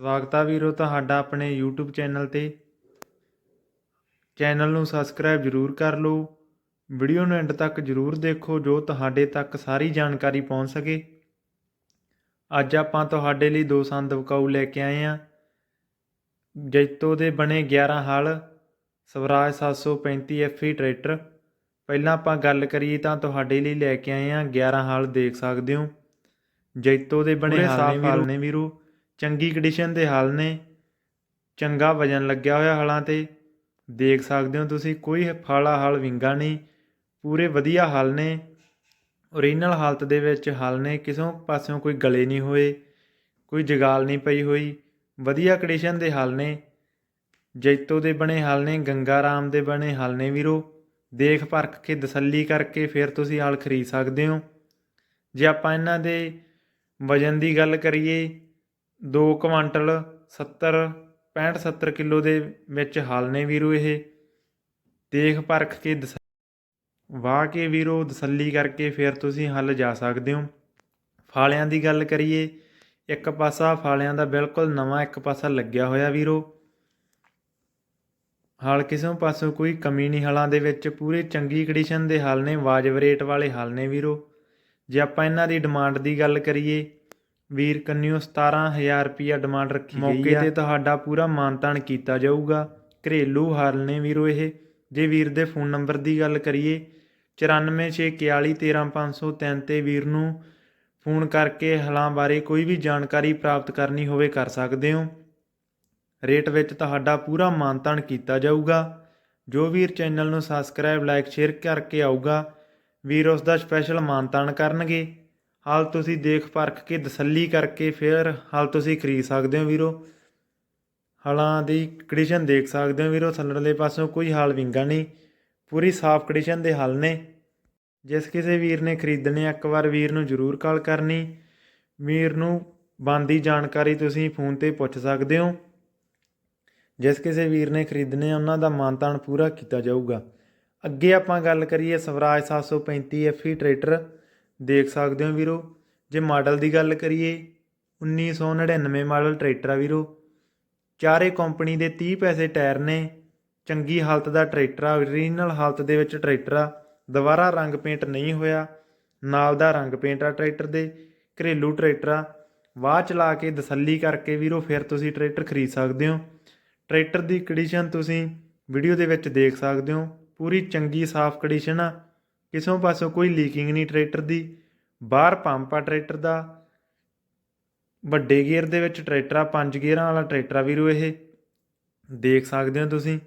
ਸਵਾਗਤ ਆ ਵੀਰੋ ਤੁਹਾਡਾ ਆਪਣੇ YouTube ਚੈਨਲ ਤੇ। ਚੈਨਲ ਨੂੰ ਸਬਸਕ੍ਰਾਈਬ ਜ਼ਰੂਰ ਕਰ ਲਓ। ਵੀਡੀਓ ਨੂੰ ਐਂਡ ਤੱਕ ਜ਼ਰੂਰ ਦੇਖੋ ਜੋ ਤੁਹਾਡੇ ਤੱਕ ਸਾਰੀ ਜਾਣਕਾਰੀ ਪਹੁੰਚ ਸਕੇ। ਅੱਜ ਆਪਾਂ ਤੁਹਾਡੇ ਲਈ ਦੋ ਸੰਦ ਵਿਕਾਊ ਲੈ ਕੇ ਆਏ ਹਾਂ। ਜੈਤੋ ਦੇ ਬਣੇ 11 ਹਲ ਸਵਰਾਜ 735 FE ਟਰੈਕਟਰ। ਪਹਿਲਾਂ ਆਪਾਂ ਗੱਲ ਕਰੀਏ ਤਾਂ ਤੁਹਾਡੇ ਲਈ ਲੈ ਕੇ ਆਏ ਹਾਂ 11 ਹਲ ਦੇਖ ਸਕਦੇ ਹੋ। ਜੈਤੋ ਦੇ ਬਣੇ ਹਲ ਨੇ ਵੀਰੋ। ਚੰਗੀ ਕੰਡੀਸ਼ਨ ਦੇ ਹਲ ਨੇ। ਚੰਗਾ ਵਜਨ ਲੱਗਿਆ ਹੋਇਆ ਹਲਾਂ ਤੇ। ਦੇਖ ਸਕਦੇ ਹੋ ਤੁਸੀਂ, ਕੋਈ ਫਾਲਾ ਹਲ ਵਿੰਗਾ ਨਹੀਂ। ਪੂਰੇ ਵਧੀਆ ਹਲ ਨੇ। ਓਰੀਜਨਲ ਹਾਲਤ ਦੇ ਵਿੱਚ ਹਲ ਨੇ। ਕਿਸੇ ਪਾਸਿਓਂ ਕੋਈ ਗਲੇ ਨਹੀਂ ਹੋਏ। ਕੋਈ ਜਗਾਲ ਨਹੀਂ ਪਈ ਹੋਈ। ਵਧੀਆ ਕੰਡੀਸ਼ਨ ਦੇ ਹਲ ਨੇ। ਜੈਤੋ ਦੇ ਬਣੇ ਹਲ ਨੇ ਗੰਗਾ ਰਾਮ ਦੇ ਬਣੇ ਹਲ ਨੇ ਵੀਰੋ। ਦੇਖ ਪਰਖ ਕੇ ਤਸੱਲੀ ਕਰਕੇ ਫਿਰ ਤੁਸੀਂ ਹਲ ਖਰੀਦ ਸਕਦੇ ਹੋ। ਜੇ ਆਪਾਂ ਇਹਨਾਂ ਦੇ ਵਜਨ ਦੀ ਗੱਲ ਕਰੀਏ 2 ਕੁਆਂਟਲ 70 65 70 ਕਿਲੋ ਦੇ ਵਿੱਚ ਹਲ ਨੇ ਵੀਰੋ ਇਹ। ਦੇਖ ਪਰਖ ਕੇ ਦਸ- ਵਾਹ ਕੇ ਵੀਰੋ, ਤਸੱਲੀ ਕਰਕੇ ਫਿਰ ਤੁਸੀਂ ਹੱਲ ਜਾ ਸਕਦੇ ਹੋ। ਫਾਲਿਆਂ ਦੀ ਗੱਲ ਕਰੀਏ, ਇੱਕ ਪਾਸਾ ਫਾਲਿਆਂ ਦਾ ਬਿਲਕੁਲ ਨਵਾਂ ਇੱਕ ਪਾਸਾ ਲੱਗਿਆ ਹੋਇਆ ਵੀਰੋ। ਹਾਲ ਕਿਸੇ ਪਾਸੋਂ ਕੋਈ ਕਮੀ ਨਹੀਂ, ਹਲਾਂ ਦੇ ਵਿੱਚ ਪੂਰੇ ਚੰਗੀ ਕੰਡੀਸ਼ਨ ਦੇ ਹਲ ਨੇ, ਵਾਜਬ ਰੇਟ ਵਾਲੇ ਹਲ ਨੇ ਵੀਰੋ। ਜੇ ਆਪਾਂ ਇਹਨਾਂ ਦੀ ਡਿਮਾਂਡ ਦੀ ਗੱਲ ਕਰੀਏ ਵੀਰ ਕੰਨਿਓ 17000 ਰੁਪਿਆ ਡਿਮਾਂਡ ਰੱਖੀ ਗਈ ਹੈ ਮੌਕੇ ਤੇ ਤੁਹਾਡਾ ਪੂਰਾ ਮਾਨਤਾਨ ਕੀਤਾ ਜਾਊਗਾ। ਘਰੇਲੂ ਹਲ ਨੇ ਵੀਰੋ ਇਹ। ਜੇ ਵੀਰ ਦੇ ਫੋਨ ਨੰਬਰ ਦੀ ਗੱਲ ਕਰੀਏ 9464413503 ਤੇ ਵੀਰ ਨੂੰ ਫੋਨ ਕਰਕੇ ਹਲਾਂ ਬਾਰੇ ਕੋਈ ਵੀ ਜਾਣਕਾਰੀ ਪ੍ਰਾਪਤ ਕਰਨੀ ਹੋਵੇ ਕਰ ਸਕਦੇ ਹੋ। ਰੇਟ ਵਿੱਚ ਤੁਹਾਡਾ ਪੂਰਾ ਮਾਨਤਾਨ ਕੀਤਾ ਜਾਊਗਾ। ਜੋ ਵੀਰ ਚੈਨਲ ਨੂੰ ਸਬਸਕ੍ਰਾਈਬ ਲਾਈਕ ਸ਼ੇਅਰ ਕਰਕੇ ਆਊਗਾ ਵੀਰ ਉਸ ਦਾ ਸਪੈਸ਼ਲ ਮਾਨਤਾਨ ਕਰਨਗੇ। ਹਾਲ ਤੁਸੀਂ ਦੇਖ ਪਰਖ ਕੇ ਤਸੱਲੀ ਕਰਕੇ ਫਿਰ ਹਾਲ ਤੁਸੀਂ ਖਰੀਦ ਸਕਦੇ ਹੋ ਵੀਰੋ। ਹਲਾਂ ਦੀ ਕੰਡੀਸ਼ਨ ਦੇਖ ਸਕਦੇ ਹੋ ਵੀਰੋ ਥੱਲੜਲੇ ਪਾਸੋਂ ਕੋਈ ਹਾਲ ਵਿੰਗਾ ਨਹੀਂ। ਪੂਰੀ ਸਾਫ਼ ਕੰਡੀਸ਼ਨ ਦੇ ਹੱਲ ਨੇ। ਜਿਸ ਕਿਸੇ ਵੀਰ ਨੇ ਖਰੀਦਣੇ ਇੱਕ ਵਾਰ ਵੀਰ ਨੂੰ ਜ਼ਰੂਰ ਕਾਲ ਕਰਨੀ। ਵੀਰ ਨੂੰ ਬੰਦੀ ਜਾਣਕਾਰੀ ਤੁਸੀਂ ਫੋਨ ਤੇ ਪੁੱਛ ਸਕਦੇ ਹੋ। ਜਿਸ ਕਿਸੇ ਵੀਰ ਨੇ ਖਰੀਦਣੇ ਉਹਨਾਂ ਦਾ ਮਾਨਤਾਨ ਪੂਰਾ ਕੀਤਾ ਜਾਊਗਾ। ਅੱਗੇ ਆਪਾਂ ਗੱਲ ਕਰੀਏ ਸਵਰਾਜ 735 FE ਟਰੈਕਟਰ ਦੇਖ ਸਕਦੇ ਹੋ ਵੀਰੋ, ਜੇ ਮਾਡਲ ਦੀ ਗੱਲ ਕਰੀਏ 1999 ਮਾਡਲ ਟਰੈਕਟਰ ਆ ਵੀਰੋ। ਚਾਰੇ ਕੰਪਨੀ ਦੇ 30 ਪੈਸੇ ਟਾਇਰ ਨੇ, ਚੰਗੀ ਹਾਲਤ ਦਾ ਟਰੈਕਟਰ ਆ ਓਰੀਜਨਲ ਹਾਲਤ ਦੇ ਵਿੱਚ ਟਰੈਕਟਰ ਆ। ਦੁਬਾਰਾ ਰੰਗ ਪੇਂਟ ਨਹੀਂ ਹੋਇਆ, ਨਾਲ ਦਾ ਰੰਗ ਪੇਂਟ ਆ ਟਰੈਕਟਰ ਦੇ, ਘਰੇਲੂ ਟਰੈਕਟਰ ਆ। ਵਾਹ ਚਲਾ ਕੇ ਤਸੱਲੀ ਕਰਕੇ ਵੀਰੋ, ਫਿਰ ਤੁਸੀਂ ਟਰੈਕਟਰ ਖਰੀਦ ਸਕਦੇ ਹੋ। ਟਰੈਕਟਰ ਦੀ ਕੰਡੀਸ਼ਨ ਤੁਸੀਂ ਵੀਡੀਓ ਦੇ ਵਿੱਚ ਦੇਖ ਸਕਦੇ ਹੋ, ਪੂਰੀ ਚੰਗੀ ਸਾਫ਼ ਕੰਡੀਸ਼ਨ ਆ। ਕਿਸੇ ਪਾਸੋਂ ਕੋਈ ਲੀਕਿੰਗ ਨਹੀਂ ਟਰੈਕਟਰ ਦੀ, ਬਾਹਰ ਪੰਪ ਆ ਟਰੈਕਟਰ ਦਾ, ਵੱਡੇ ਗੇਅਰ ਦੇ ਵਿੱਚ ਟਰੈਕਟਰ ਆ, ਪੰਜ ਗੇਅਰਾਂ ਵਾਲਾ ਟਰੈਕਟਰ ਆ ਵੀਰੋ ਇਹ। ਦੇਖ ਸਕਦੇ ਹੋ ਤੁਸੀਂ,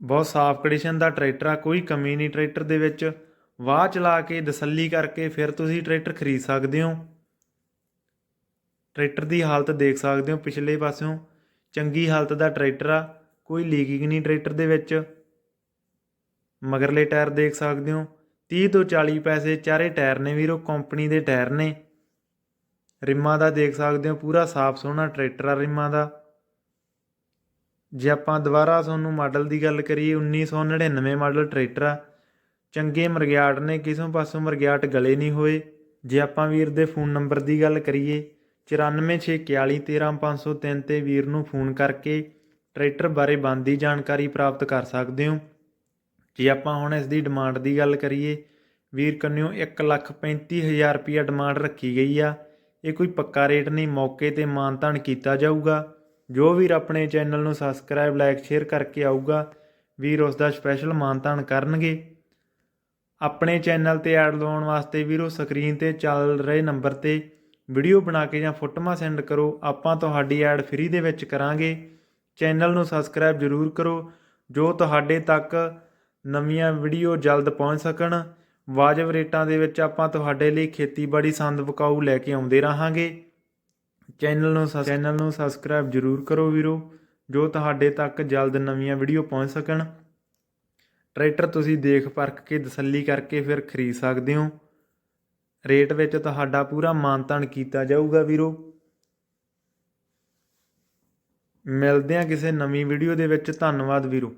ਬਹੁਤ ਸਾਫ਼ ਕੰਡੀਸ਼ਨ ਦਾ ਟਰੈਕਟਰ ਆ, ਕੋਈ ਕਮੀ ਨਹੀਂ ਟਰੈਕਟਰ ਦੇ ਵਿੱਚ। ਵਾਹ ਚਲਾ ਕੇ, ਤਸੱਲੀ ਕਰਕੇ ਫਿਰ ਤੁਸੀਂ ਟਰੈਕਟਰ ਖਰੀਦ ਸਕਦੇ ਹੋ। ਟਰੈਕਟਰ ਦੀ ਹਾਲਤ ਦੇਖ ਸਕਦੇ ਹੋ ਪਿਛਲੇ ਪਾਸਿਓਂ। ਚੰਗੀ ਹਾਲਤ ਦਾ ਟਰੈਕਟਰ ਆ, ਕੋਈ ਲੀਕਿੰਗ ਨਹੀਂ ਟਰੈਕਟਰ ਦੇ ਵਿੱਚ। ਮਗਰਲੇ ਟਾਇਰ ਦੇਖ ਸਕਦੇ ਹੋ। 30 ਤੋਂ 40 ਪੈਸੇ ਚਾਰੇ ਟਾਇਰ ਨੇ ਵੀਰੋ, ਕੰਪਨੀ ਦੇ ਟਾਇਰ ਨੇ। ਰਿਮਾਂ ਦਾ ਦੇਖ ਸਕਦੇ ਹੋ, ਪੂਰਾ ਸਾਫ਼ ਸੋਹਣਾ ਟਰੈਕਟਰ ਆ ਰਿਮਾਂ ਦਾ। ਜੇ ਆਪਾਂ ਦੁਬਾਰਾ ਤੁਹਾਨੂੰ ਮਾਡਲ ਦੀ ਗੱਲ ਕਰੀਏ 1999 ਮਾਡਲ ਟਰੈਕਟਰ ਆ। ਚੰਗੇ ਮਰਗਿਆਟ ਨੇ, ਕਿਸੇ ਪਾਸੋਂ ਮਰਗਿਆਟ ਗਲੇ ਨਹੀਂ ਹੋਏ। ਜੇ ਆਪਾਂ ਵੀਰ ਦੇ ਫੋਨ ਨੰਬਰ ਦੀ ਗੱਲ ਕਰੀਏ 9464413503 ਤੇ ਵੀਰ ਨੂੰ ਫੋਨ ਕਰਕੇ ਟਰੈਕਟਰ ਬਾਰੇ ਬੰਦੀ ਜਾਣਕਾਰੀ ਪ੍ਰਾਪਤ ਕਰ ਸਕਦੇ ਹੋ। ਜੇ ਆਪਾਂ ਹੁਣ ਇਸ ਦੀ ਡਿਮਾਂਡ ਦੀ ਗੱਲ ਕਰੀਏ, ਵੀਰ ਕੰਨਿਓ 135000 ਰੁਪਿਆ ਡਿਮਾਂਡ ਰੱਖੀ ਗਈ ਆ। ਇਹ ਕੋਈ ਪੱਕਾ ਰੇਟ ਨਹੀਂ, ਮੌਕੇ ਤੇ ਮਾਨਤਾਨ ਕੀਤਾ ਜਾਊਗਾ। ਜੋ ਵੀਰ ਆਪਣੇ ਚੈਨਲ ਨੂੰ ਸਬਸਕ੍ਰਾਈਬ ਲਾਈਕ ਸ਼ੇਅਰ ਕਰਕੇ ਆਊਗਾ, ਵੀਰ ਉਸ ਦਾ ਸਪੈਸ਼ਲ ਮਾਨਤਾਨ ਕਰਨਗੇ। ਆਪਣੇ ਚੈਨਲ ਤੇ ਐਡ ਲਵਾਉਣ ਵਾਸਤੇ ਵੀਰੋ ਸਕਰੀਨ ਤੇ ਚੱਲ ਰਹੇ ਨੰਬਰ ਤੇ ਵੀਡੀਓ ਬਣਾ ਕੇ ਜਾਂ ਫੋਟੋਆਂ ਸੈਂਡ ਕਰੋ। ਆਪਾਂ ਤੁਹਾਡੀ ਐਡ ਫ੍ਰੀ ਦੇ ਵਿੱਚ ਕਰਾਂਗੇ। ਚੈਨਲ ਨੂੰ ਸਬਸਕ੍ਰਾਈਬ ਜ਼ਰੂਰ ਕਰੋ। ਜੋ ਤੁਹਾਡੇ ਤੱਕ ਨਵੀਆਂ ਵੀਡੀਓ ਜਲਦ ਪਹੁੰਚ ਸਕਣ। ਵਾਜਬ ਰੇਟਾਂ ਦੇ ਵਿੱਚ ਆਪਾਂ ਤੁਹਾਡੇ ਲਈ ਖੇਤੀਬਾੜੀ ਸੰਦ ਵਿਕਾਊ ਲੈ ਕੇ ਆਉਂਦੇ ਰਹਾਂਗੇ। ਚੈਨਲ ਨੂੰ ਸਬਸ- ਚੈਨਲ ਨੂੰ ਸਬਸਕ੍ਰਾਈਬ ਜ਼ਰੂਰ ਕਰੋ ਵੀਰੋ, ਜੋ ਤੁਹਾਡੇ ਤੱਕ ਜਲਦ ਨਵੀਆਂ ਵੀਡੀਓ ਪਹੁੰਚ ਸਕਣ। ਟਰੈਕਟਰ ਤੁਸੀਂ ਦੇਖ ਪਰਖ ਕੇ ਤਸੱਲੀ ਕਰਕੇ ਫਿਰ ਖਰੀਦ ਸਕਦੇ ਹੋ। ਰੇਟ ਵਿੱਚ ਤੁਹਾਡਾ ਪੂਰਾ ਮਾਨਤਾਨ ਕੀਤਾ ਜਾਊਗਾ ਵੀਰੋ। ਮਿਲਦੇ ਹਾਂ ਕਿਸੇ ਨਵੀਂ ਵੀਡੀਓ ਦੇ ਵਿੱਚ। ਧੰਨਵਾਦ ਵੀਰੋ।